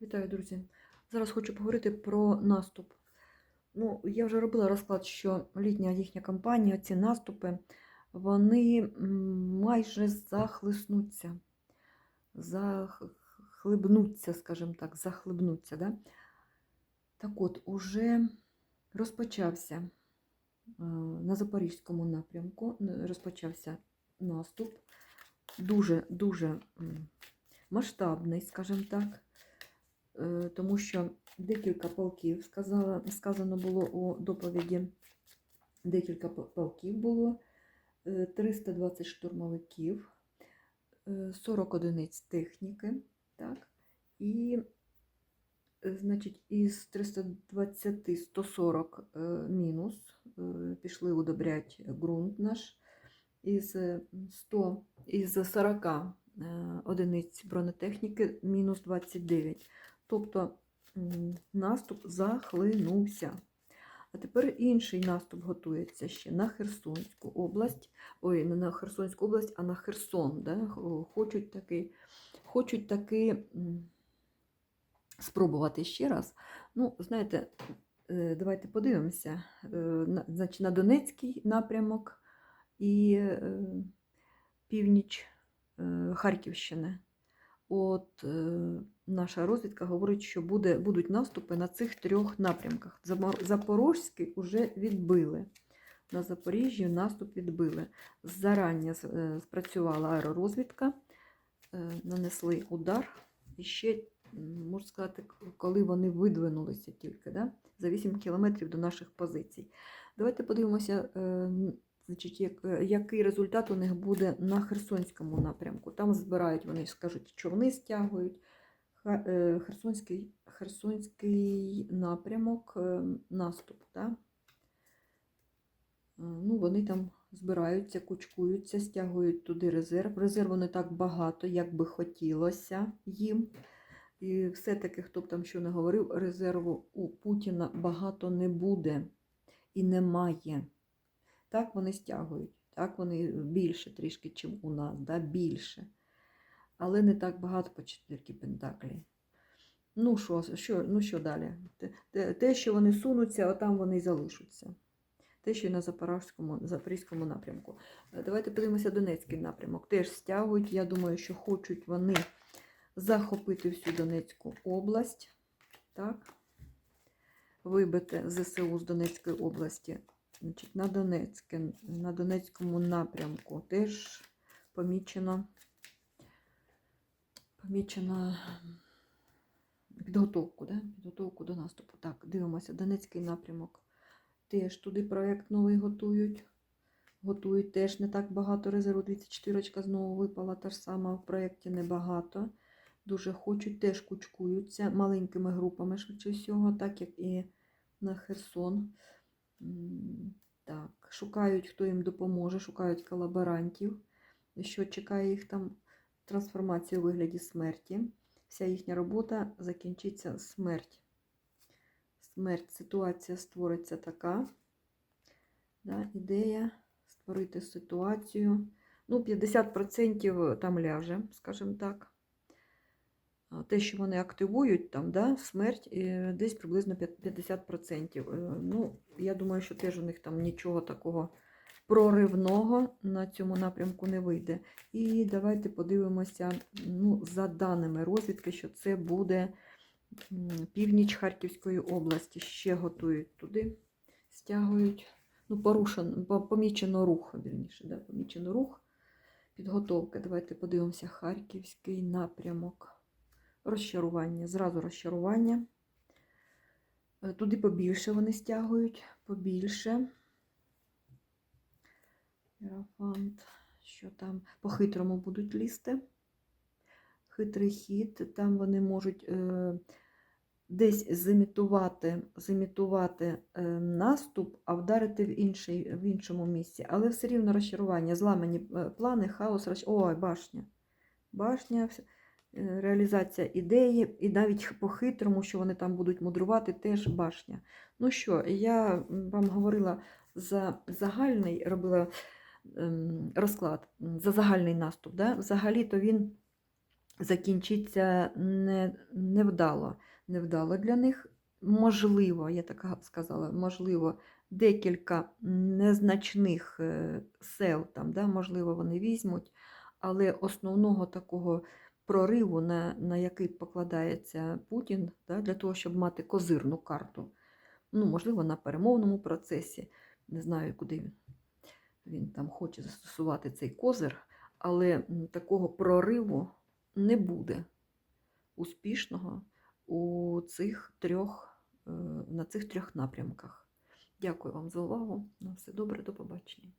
Вітаю, друзі! Зараз хочу поговорити про наступ. Ну, я вже робила розклад, що літня їхня кампанія, ці наступи, вони майже захлиснуться, захлебнуться, скажімо так, захлебнуться. Да? Так от, уже розпочався е, на Запорізькому напрямку, розпочався наступ, дуже-дуже масштабний, скажімо так. Е, тому що декілька полків сказала, сказано було у доповіді. Декілька полків було, е, 320 штурмовиків, е, 40 одиниць техніки, так, і, е, значить, із 320 140 е, мінус е, пішли удобрять ґрунт наш, із е, 100, із 40 е, одиниць бронетехніки мінус 29. Тобто наступ захлинувся. А тепер інший наступ готується ще на Херсонську область. Ой, не на Херсонську область, а на Херсон. Да? Хочуть таки, хочуть таки спробувати ще раз. Ну, знаєте, е, давайте подивимося. Е, на- Значить, на Донецький напрямок і е, північ Харківщини. От е, наша розвідка говорить, що буде, будуть наступи на цих трьох напрямках. Запорозький вже відбили. На Запоріжжі наступ відбили. Зарання е, спрацювала аеророзвідка, е, нанесли удар. І ще, можна сказати, коли вони видвинулися тільки да? за 8 кілометрів до наших позицій. Давайте подивимося, е, значить, як, е, який результат у них буде на Херсонському напрямку. Там збирають, вони скажуть, човни стягують. Е, Херсонський, Херсонський напрямок, е, наступ. Да? Ну, вони там збираються, кучкуються, стягують туди резерв. Резерву не так багато, як би хотілося їм. І все-таки, хто б там що не говорив, резерву у Путіна багато не буде і немає. Так вони стягують, так вони більше трішки, чим у нас, да? більше. Але не так багато по четвірки Пентаклі. Ну що, що, ну що далі? Те, те, що вони сунуться, а там вони й залишаться. Те, що й на Запорізькому, Запорізькому напрямку. Е, Давайте подивимося Донецький напрямок. Теж стягують. Я думаю, що хочуть вони захопити всю Донецьку область. Так? Вибити ЗСУ з Донецької області. Значить, на, Донецьке, на Донецькому напрямку теж помічено, помічено підготовку, да? підготовку до наступу. Так, дивимося, Донецький напрямок. Теж туди проєкт новий готують. Готують теж не так багато резерву. 24 знову випала та ж сама в проєкті небагато. Дуже хочуть, теж кучкуються маленькими групами, швидше всього, так як і на Херсон. Шукають, хто їм допоможе, шукають колаборантів, що чекає їх там трансформація у вигляді смерті. Вся їхня робота закінчиться смерть. Смерть, ситуація створиться така. Да, ідея створити ситуацію. Ну, 50% там ляже, скажімо так. Те, що вони активують, там, да, смерть, е, десь приблизно 50%. Е, Ну, я думаю, що теж у них там нічого такого проривного на цьому напрямку не вийде. І давайте подивимося, ну, за даними розвідки, що це буде північ Харківської області. Ще готують туди, стягують. Ну, порушено, помічено рух, вірніше, да, помічено рух. Підготовка. Давайте подивимося Харківський напрямок. Розчарування, зразу розчарування. Е, Туди побільше вони стягують, побільше. Єрофант, що там по-хитрому будуть лізти. Хитрий хід, там вони можуть е, десь зімітувати, зімітувати е, наступ, а вдарити в, інший, в іншому місці. Але все рівно розчарування, зламані е, плани, хаос, розч... Ой, башня. Башня, вс- е, реалізація ідеї, і навіть по-хитрому, що вони там будуть мудрувати, теж башня. Ну що, я вам говорила за загальний, робила ем, розклад за загальний наступ. Да? Взагалі-то він закінчиться не, невдало. Невдало для них. Можливо, я так сказала, можливо, декілька незначних е, сел, там, да, можливо, вони візьмуть, але основного такого прориву, на, на який покладається Путін, да, для того, щоб мати козирну карту, ну, можливо, на перемовному процесі, не знаю, куди він, він там хоче застосувати цей козир, але такого прориву не буде успішного у цих трьох, е, на цих трьох напрямках. Дякую вам за увагу. На все добре, до побачення.